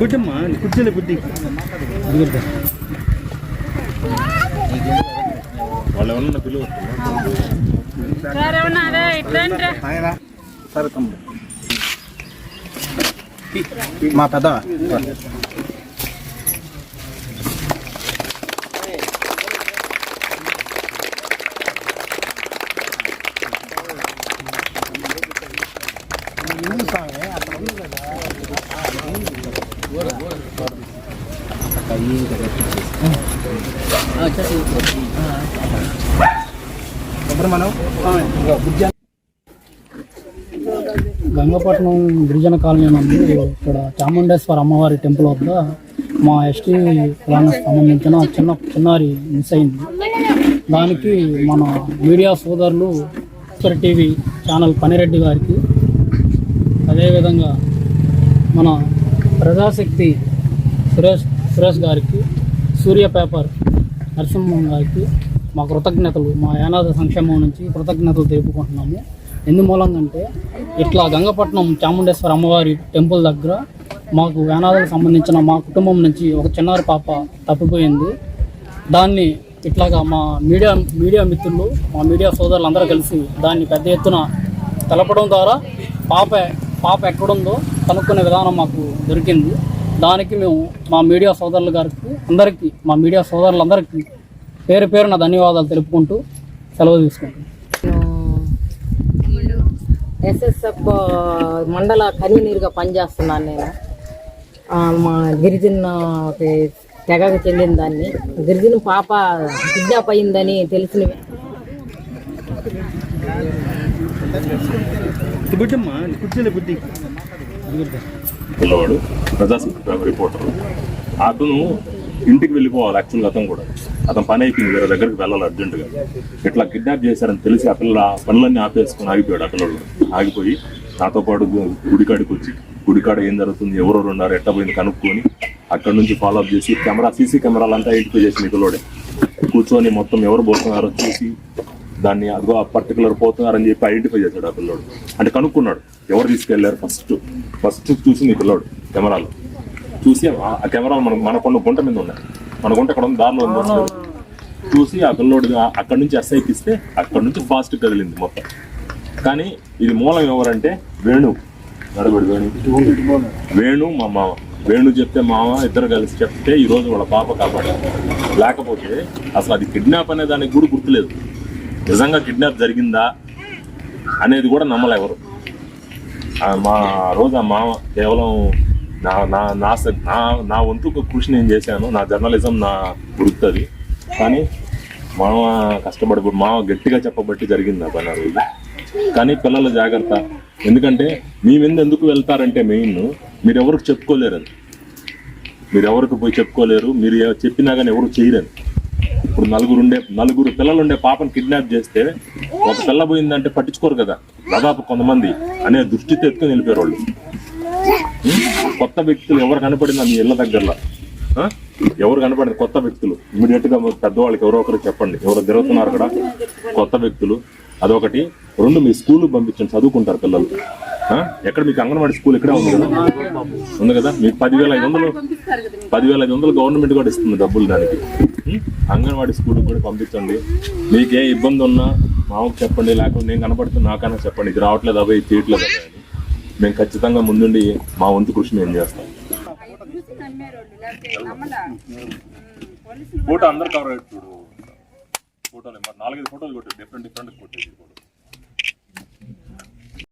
బిడ్డమ్మా కుర్చీలే బుద్ధి. వాళ్ళు పిలువ సరే మా పెద్ద గంగపట్నం గిరిజన కాలనీ నుండి ఇక్కడ చాముండేశ్వర అమ్మవారి టెంపుల్ వద్ద మా ఎస్టీ కులానికి సంబంధించిన చిన్న చిన్నారి మిస్ అయింది. దానికి మన మీడియా సోదరులు టీవీ ఛానల్ పనిరెడ్డి గారికి అదేవిధంగా మన ప్రజాశక్తి సురేష్ సురేష్ గారికి సూర్య పేపర్ నరసింహం గారికి మా కృతజ్ఞతలు మా యానాద సంక్షేమం నుంచి కృతజ్ఞతలు తెలుపుకుంటున్నాము. ఎందు మూలంగా అంటే ఇట్లా గంగపట్నం చాముండేశ్వర అమ్మవారి టెంపుల్ దగ్గర మాకు యానాదాలకు సంబంధించిన మా కుటుంబం నుంచి ఒక చిన్నారి పాప తప్పిపోయింది. దాన్ని ఇట్లాగా మా మీడియా మీడియా మిత్రులు మా మీడియా సోదరులు అందరూ కలిసి దాన్ని పెద్ద ఎత్తున తెలపడం ద్వారా పాప పాప ఎక్కడుందో కనుక్కునే విధానం మాకు దొరికింది. దానికి మేము మా మీడియా సోదరుల గారికి అందరికీ మా మీడియా సోదరులందరికీ పేరు పేరున ధన్యవాదాలు తెలుపుకుంటూ సెలవు తీసుకుంటాను ఎస్ఎస్ఎఫ్ మండల కన్వీనర్గా పనిచేస్తున్నాను నేను. మా గిరిజన తెగకు చెందిన దాన్ని. గిరిజన పాప కిడ్నాప్ అయిందని తెలిసిన పిల్లవాడు ప్రజాసంఘ రిపోర్టర్. అతను ఇంటికి వెళ్ళిపోవాలి యాక్చువల్గా అతను కూడా. అతను పని అయిపోయింది వేరే దగ్గరికి వెళ్ళాలి అర్జెంటుగా ఇట్లా కిడ్నాప్ చేశారని తెలిసి ఆ పిల్ల ఆ పనులన్నీ ఆపేసుకుని ఆగిపోయాడు ఆ పిల్లడు. ఆగిపోయి నాతో పాటు గుడికాడికి వచ్చి గుడికాడ ఏం జరుగుతుంది ఎవరెవరు ఉన్నారు ఎట్ట పోయింది కనుక్కొని అక్కడ నుంచి ఫాలో అప్ చేసి కెమెరా సీసీ కెమెరాలు అంతా ఐడెంటిఫై చేసి ఈ కూర్చొని మొత్తం ఎవరు పోతున్నారో చూసి దాన్ని అదిగో ఆ పర్టికులర్ పోతున్నారని చెప్పి ఐడెంటిఫై చేశాడు ఆ పిల్లోడు. అంటే కనుక్కున్నాడు. ఎవరు తీసుకెళ్ళారు ఫస్ట్ ఫస్ట్ చూసింది ఈ పిల్లోడు కెమెరాలో. చూసి ఆ- కెమెరాలు మనకు మన కొన్ని గుంట మీద ఉన్నాయి. మన గుంట అక్కడ ఉంది దారిలో ఉంది. చూసి ఆ పిల్లోడు అక్కడ నుంచి ఎస్ఐకి ఇస్తే అక్కడ నుంచి ఫాస్ట్ కదిలింది మొత్తం. కానీ ఇది మూలం ఎవరంటే వేణు. నడబడి వేణు. వేణు మా మామ. వేణు చెప్తే మామ ఇద్దరు కలిసి చెప్తే ఈ రోజు వాళ్ళ పాప కాపాడారు. లేకపోతే అసలు అది కిడ్నాప్ అనే దానికి కూడా గుర్తులేదు. నిజంగా కిడ్నాప్ జరిగిందా అనేది కూడా నమ్మలేవరు మా రోజు మా కేవలం నా నా నా నా నా వంతు కృషి నేను చేశాను. నా జర్నలిజం నా వృత్తి అది కానీ మామ కష్టపడి మామ గట్టిగా చెప్పబట్టి జరిగింది ఆ పని ఆ రోజు కానీ పిల్లల జాగ్రత్త. ఎందుకంటే మీ మీద ఎందుకు వెళ్తారంటే మెయిన్ మీరు ఎవరికి చెప్పుకోలేరని మీరు ఎవరికి పోయి చెప్పుకోలేరు. మీరు చెప్పినా కానీ ఎవరు చేయరని ఇప్పుడు నలుగురు ఉండే నలుగురు పిల్లలు ఉండే పాపను కిడ్నాప్ చేస్తే ఒక పిల్ల పోయిందంటే పట్టించుకోరు కదా. దాదాపు కొంతమంది అనే దృష్టితో ఎత్తుకుని వెళ్ళిపోయారు వాళ్ళు కొత్త వ్యక్తులు ఎవరు కనపడినా మీ ఇళ్ళ దగ్గరలో? ఎవరు కనపడింది? కొత్త వ్యక్తులు. ఇమీడియట్గా పెద్దవాళ్ళకి ఎవరో ఒకరు చెప్పండి. ఎవరు తిరుగుతున్నారు అక్కడ? కొత్త వ్యక్తులు. అదొకటి. రెండు మీ స్కూల్ పంపించండి. చదువుకుంటారు పిల్లలు. ఎక్కడ మీకు అంగన్వాడీ స్కూల్ ఇక్కడే ఉంది కదా? ఉంది కదా? మీకు పదివేల ఐదు వందలు పదివేల ఐదు వందలు గవర్నమెంట్ కూడా ఇస్తుంది డబ్బులు దానికి. అంగన్వాడి అంగన్వాడీ స్కూల్ కూడా పంపించండి. మీకు ఏ ఇబ్బంది ఉన్నా మామకు చెప్పండి లేకపోతే నేను కనపడుతున్నా నాకన్నా చెప్పండి. ఇది రావట్లేదు అవి తీయట్లేదు మేము ఖచ్చితంగా ముందుండి మా వంతు కృషి మేము చేస్తాం. ఫోటో అందరు కవర్ అయ్యి చూడు. ఫోటోలు నాలుగైదు ఫోటోలు కొట్టారు. డిఫరెంట్ డిఫరెంట్ కొట్టేది ఫోటో.